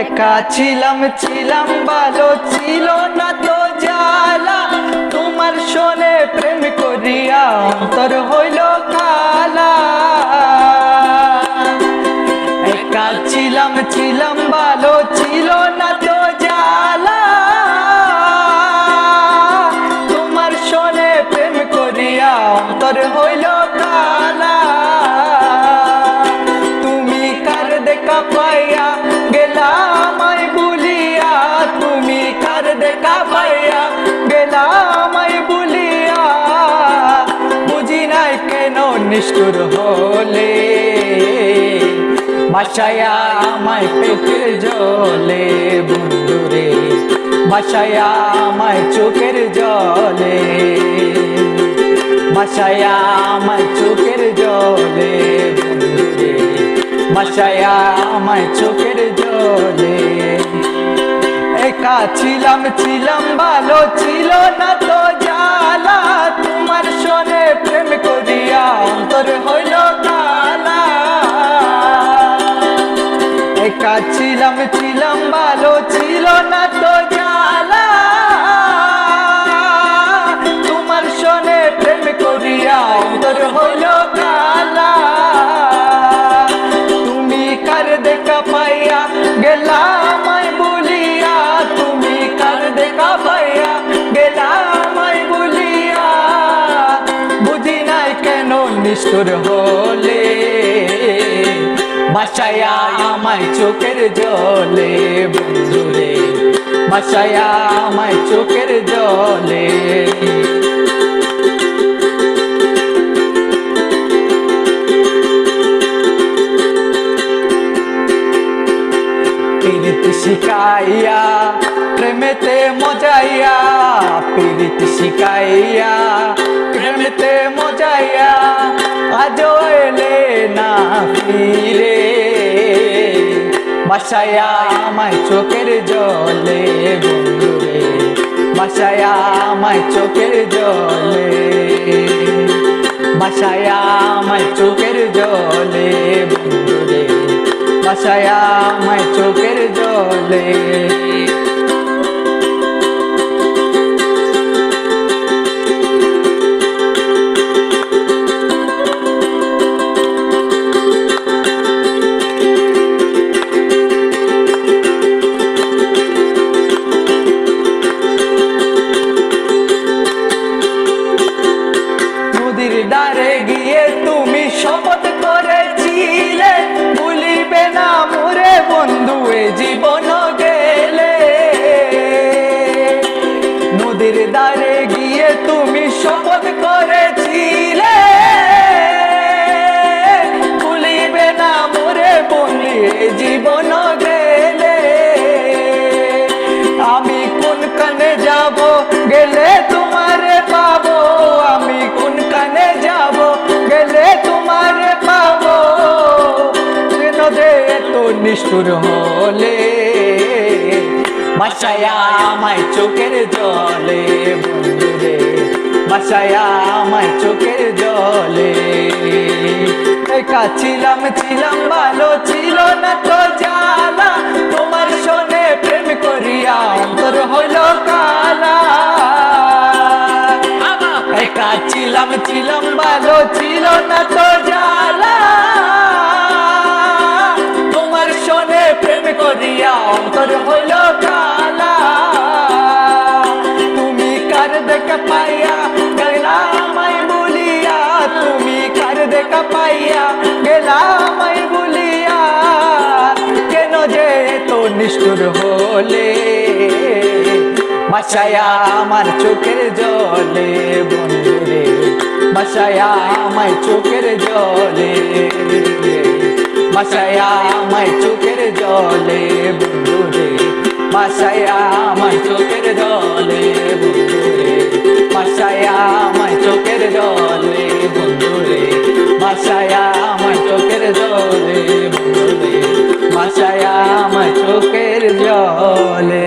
একা ছিলাম ছিলাম, ভালো ছিল না তো জ্বালা। তোমার শোনে প্রেম করিয়া অন্তর হইল কালা। একা ছিলাম ছিলাম, ভালো ছিল না তো জ্বালা। তোমার শোনে প্রেম করিয়া অন্তর হইল নিষ্ঠুর হলে, বাসায়া আমায় পেটের জলে, বন্ধুরে, বাসায়া আমায় চোখের জলে, বাসায়া আমায় চোখের জলে, বন্ধুরে, বাসায়া আমায় চোখের জলে। একা ছিলাম ছিলাম, ভালো ছিল না একা ছিলাম ছিলাম ভালো ছিল না তো জ্বালা। তোমার শোনে প্রেম করিয়া অন্তর হইল কালা। তুমি কার দেখা পাইয়া আই বলিয়া, তুমি কার দেখা পাইয়া গেলাম আই বলিয়া। বুঝি নাই কেন নিষ্ঠুর হলে বাসায়া আমায় চোখের জলে, বন্ধুরে। বাসায়া আমায় চোখের জলে। পীড়িত শিকাইয়া প্রেমেতে মজাইয়া, পীড়িত শিকাইয়া প্রেমেতে মজাইয়া আজ এলে না ফিরে। বাসায়া আমায় চোখের জলে বন্ধুরে। বাসায়া আমায় চোখের জলে। বাসায়া আমায় চোখের জলে বন্ধুরে। বাসায়া আমায় চোখের জলে। দ্বারে গিয়ে তুমি শপথ করেছিলে। ভুলিবে না মোরে বন্ধু, এ জীবন গেলে। নদীর দ্বারে গিয়ে তুমি শপথ করেছিলে। ভুলিবে না মোরে বন্ধু, এ জীবন নিষ্ঠুর হলে বাসায়া আমায় চোখের জলে বন্ধুরে বাসায়া আমায় চোখের জলে। একা ছিলাম ছিলাম ভালো ছিল না তো জ্বালা। তোমার শোনে প্রেম করিয়া অন্তর হইল কালা। একা ছিলাম ছিলাম ভালো ছিল না তো নিষ্ঠুর হলে, বাসায়া আমার চোখের জলে, বন্ধুরে, বাসায়া আমার চোখের জলে, বাসায়া আমার চোখের জলে, বন্ধুরে, বাসায়া আমার চোখের জলে, বন্ধুরে, বাসায়া আমার চোখের জলে, বন্ধুরে, বাসায়া আমার চোখের জলে, বন্ধুরে, বাসায়া আমার চোখের জলে